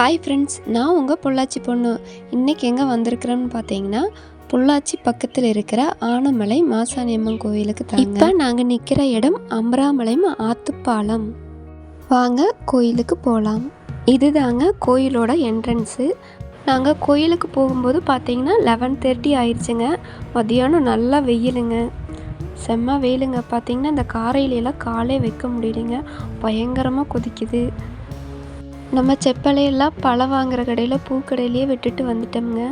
Hi friends நான் உங்கள் பொள்ளாச்சி பொண்ணு. இன்றைக்கி எங்கே வந்திருக்கிறேன்னு பார்த்தீங்கன்னா பொள்ளாச்சி பக்கத்தில் இருக்கிற ஆனமலை மாசாணியம்மன் கோயிலுக்கு தாங்க. இப்போ நாங்கள் நிற்கிற இடம் அமராமலைம் ஆத்துப்பாலம். வாங்க கோயிலுக்கு போகலாம் இதுதாங்க கோயிலோட என்ட்ரன்ஸு நாங்கள் கோயிலுக்கு போகும்போது பார்த்தீங்கன்னா லெவன் தேர்ட்டி ஆயிடுச்சுங்க மதியானம் நல்லா வெயிலுங்க. செம்ம வெயிலுங்க. பார்த்தீங்கன்னா இந்த காரையிலெல்லாம் காலே வைக்க முடியலைங்க. பயங்கரமாக கொதிக்குது. நம்ம செப்பலையெல்லாம் பழம் வாங்குற கடையில் பூக்கடையிலேயே விட்டுட்டு வந்துட்டோம்ங்க.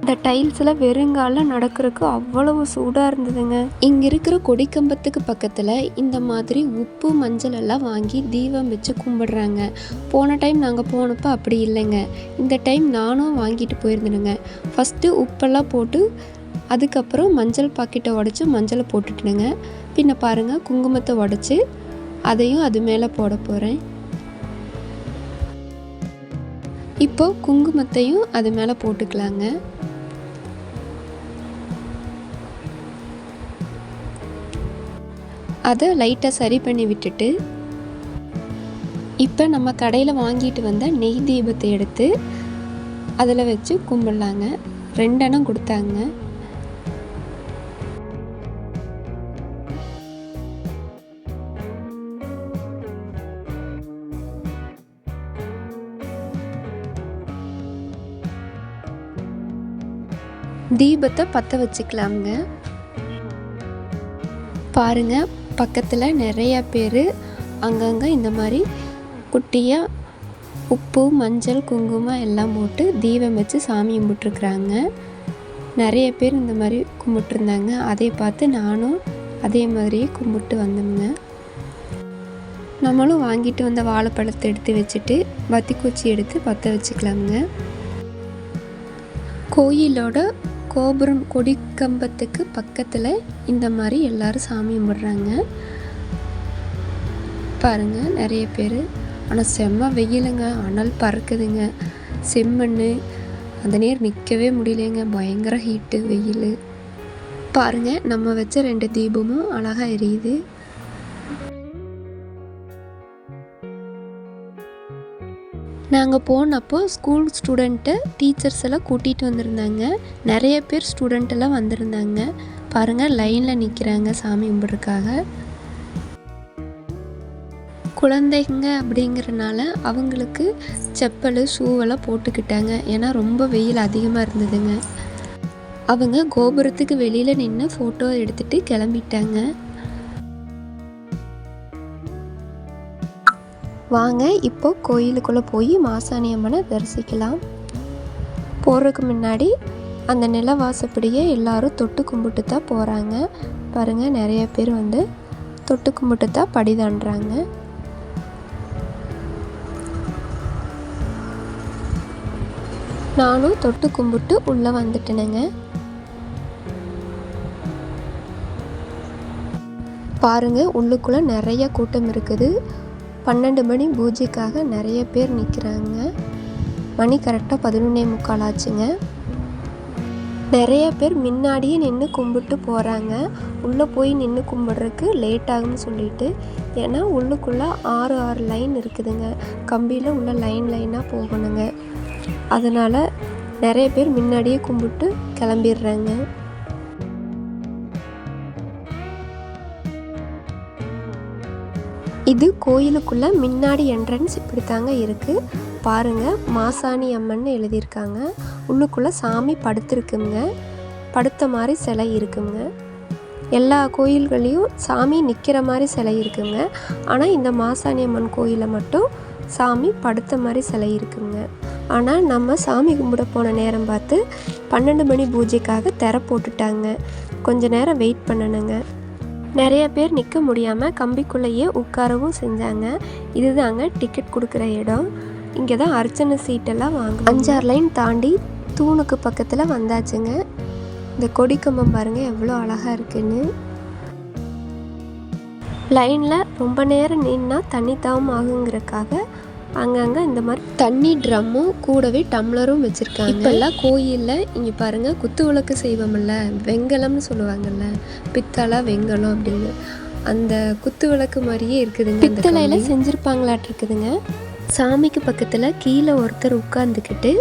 இந்த டைல்ஸில் வெறுங்கால நடக்கிறதுக்கு அவ்வளவு சூடாக இருந்ததுங்க. இங்கே இருக்கிற கொடிக்கம்பத்துக்கு பக்கத்தில் இந்த மாதிரி உப்பு மஞ்சள் எல்லாம் வாங்கி தீபம் வச்சு கும்பிடுறாங்க. போன டைம் நாங்கள் போனப்போ அப்படி இல்லைங்க. இந்த டைம் நானும் வாங்கிட்டு போயிருந்தேனுங்க. ஃபஸ்ட்டு உப்பெல்லாம் போட்டு அதுக்கப்புறம் மஞ்சள் பாக்கெட்டை உடச்சி மஞ்சளை போட்டுட்டுனுங்க. பின்ன பாருங்கள் குங்குமத்தை உடச்சி அதையும் அது மேலே போட போகிறேன் இப்போ குங்குமத்தையும் அது மேலே போட்டுக்கலாங்க. அதை லைட்டாக சரி பண்ணி விட்டுட்டு இப்போ நம்ம கடையில் வாங்கிட்டு வந்த நெய் தீபத்தை எடுத்து அதில் வச்சு கும்பிட்லாங்க. ரெண்டெண்ணம் கொடுத்தாங்க. தீபத்தை பற்ற வச்சுக்கலாம்ங்க. பாருங்க பக்கத்தில் நிறைய பேர் அங்கங்கே இந்த மாதிரி குட்டியாக உப்பு மஞ்சள் குங்குமம் எல்லாம் போட்டு தீபம் வச்சு சாமி கும்பிட்டுருக்குறாங்க. நிறைய பேர் இந்த மாதிரி கும்பிட்டுருந்தாங்க. அதை பார்த்து நானும் அதே மாதிரியே கும்பிட்டு வந்தோம்ங்க நம்மளும் வாங்கிட்டு வந்த வாழைப்பழத்தை எடுத்து வச்சுட்டு வத்திக்குச்சி எடுத்து பற்ற வச்சுக்கலாமுங்க. கோயிலோட கோபுரம் கொடிக்கம்பத்துக்கு பக்கத்தில் இந்த மாதிரி எல்லாரும் சாமி கும்பிட்றாங்க. பாருங்க நிறைய பேர். ஆனால் செம்ம வெயிலுங்க. அனல் பறக்குதுங்க. செம்மண் அந்த நேர் நிற்கவே முடியலைங்க பயங்கர ஹீட்டு வெயில். பாருங்கள் நம்ம வச்ச ரெண்டு தீபமும் அழகாக எரியுது. நாங்கள் போனப்போ ஸ்கூல் ஸ்டூடெண்ட்டு டீச்சர்ஸ் எல்லாம் கூட்டிகிட்டு வந்திருந்தாங்க. நிறைய பேர் ஸ்டூடெண்ட் எல்லாம் வந்திருந்தாங்க. பாருங்கள் லைனில் நிற்கிறாங்க சாமி கும்பிட்றதுக்காக. குழந்தைங்க அப்படிங்கிறனால அவங்களுக்கு செப்பல் ஷூவெல்லாம் போட்டுக்கிட்டாங்க. ஏன்னா ரொம்ப வெயில் அதிகமாக இருந்ததுங்க. அவங்க கோபுரத்துக்கு வெளியில் நின்று ஃபோட்டோ எடுத்துகிட்டு கிளம்பிட்டாங்க. வாங்க இப்போ கோயிலுக்குள்ளே போய் மாசாணி அம்மனை தரிசிக்கலாம். போகிறதுக்கு முன்னாடி அந்த நிலவாசப்படியே எல்லாரும் தொட்டு கும்பிட்டு தான் போகிறாங்க பாருங்கள் நிறைய பேர் வந்து தொட்டு கும்பிட்டு தான் படிதாண்டுறாங்க நானும் தொட்டு கும்பிட்டு உள்ளே வந்துட்டேனுங்க. பாருங்க உள்ளுக்குள்ளே நிறைய கூட்டம் இருக்குது. பன்னெண்டு மணி பூஜைக்காக நிறைய பேர் நிற்கிறாங்க. மணி கரெக்டாக பதினொன்னே முக்கால் ஆச்சுங்க. நிறைய பேர் முன்னாடியே நின்று கும்பிட்டு போகிறாங்க உள்ளே போய் நின்று கும்பிட்றதுக்கு லேட் ஆகும்னு சொல்லிட்டு. ஏன்னா உள்ளுக்குள்ளே ஆறு ஆறு லைன் இருக்குதுங்க. கம்பியில் உள்ள லைன் லைனாக போகணுங்க. அதனால் நிறைய பேர் முன்னாடியே கும்பிட்டு கிளம்பிடுறாங்க. இது கோயிலுக்குள்ள முன்னாடி என்ட்ரன்ஸ் இப்படி தாங்க இருக்குது பாருங்கள் மாசாணி அம்மன் எழுதியிருக்காங்க. உள்ளுக்குள்ளே சாமி படுத்துருக்குங்க. படுத்த மாதிரி சிலை இருக்குங்க. எல்லா கோயில்களையும் சாமி நிற்கிற மாதிரி சிலை இருக்குங்க. ஆனால் இந்த மாசாணி அம்மன் கோயிலில் மட்டும் சாமி படுத்த மாதிரி சிலை இருக்குங்க. ஆனால் நம்ம சாமி கும்பிட போன நேரம் பார்த்து பன்னெண்டு மணி பூஜைக்காக திற போட்டுட்டாங்க. கொஞ்ச நேரம் வெயிட் பண்ணணுங்க. நிறைய பேர் நிற்க முடியாமல் கம்பிக்குள்ளேயே உட்காரவும் செஞ்சாங்க. இதுதாங்க டிக்கெட் கொடுக்குற இடம். இங்கே தான் அர்ச்சனை சீட்டெல்லாம் வாங்க அஞ்சாறு லைன் தாண்டி தூணுக்கு பக்கத்தில் வந்தாச்சுங்க. இந்த கொடிக்கம்பம் பாருங்கள் எவ்வளோ அழகாக இருக்குன்னு. லைனில் ரொம்ப நேரம் நின்னா தண்ணி தாவும் ஆகுங்கிறக்காக அங்கங்கே இந்த மாதிரி தண்ணி ட்ரம்மும் கூடவே டம்ளரும் வச்சுருக்காங்க. இப்போல்லாம் கோயிலில் இங்கே பாருங்கள் குத்து விளக்கு செய்வோம்ல வெங்கலம்னு சொல்லுவாங்கல்ல பித்தளை வெங்கலம் அப்படின்னு. அந்த குத்து விளக்கு மாதிரியே இருக்குதுங்க பித்தளையில் செஞ்சுருப்பாங்களாட்டு இருக்குதுங்க. சாமிக்கு பக்கத்தில் கீழே ஒருத்தர் உட்காந்துக்கிட்டு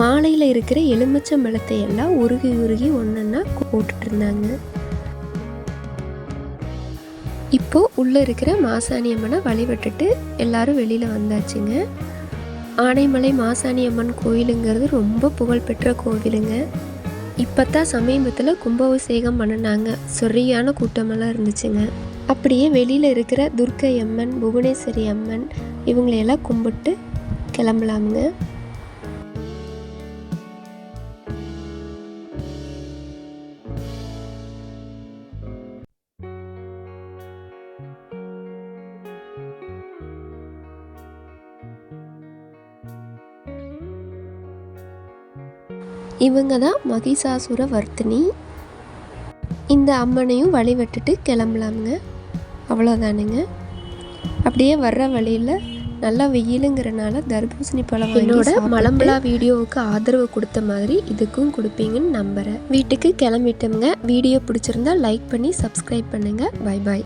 மாலையில் இருக்கிற எலுமிச்சம் பழத்தை எல்லாம் உருகி உருகி ஒன்றா போட்டுட்டு இப்போது உள்ளே இருக்கிற மாசாணி அம்மனை வழிபட்டுட்டு எல்லாரும் வெளியில் வந்தாச்சுங்க. ஆனைமலை மாசாணி அம்மன் கோயிலுங்கிறது ரொம்ப புகழ்பெற்ற கோவிலுங்க. இப்போ தான் சமீபத்தில் கும்பாபிஷேகம் பண்ணினாங்க. சரியான கூட்டமெல்லாம் இருந்துச்சுங்க. அப்படியே வெளியில் இருக்கிற துர்க்கை அம்மன் புவனேஸ்வரி அம்மன் இவங்களையெல்லாம் கும்பிட்டு கிளம்பலாமுங்க. இவங்க தான் மகிஷாசுர வர்த்தினி. இந்த அம்மனையும் வழிபட்டுட்டு கிளம்பலாமுங்க. அவ்வளோதானுங்க அப்படியே வர்ற வழியில் நல்லா வெயிலுங்கிறனால தர்பூசணி பழம் என்னோட மலம்பலா வீடியோவுக்கு ஆதரவு கொடுத்த மாதிரி இதுக்கும் கொடுப்பீங்கன்னு நம்புகிறேன் வீட்டுக்கு கிளம்பிட்டோமுங்க. வீடியோ பிடிச்சிருந்தா லைக் பண்ணி சப்ஸ்கிரைப் பண்ணுங்கள் பை பாய்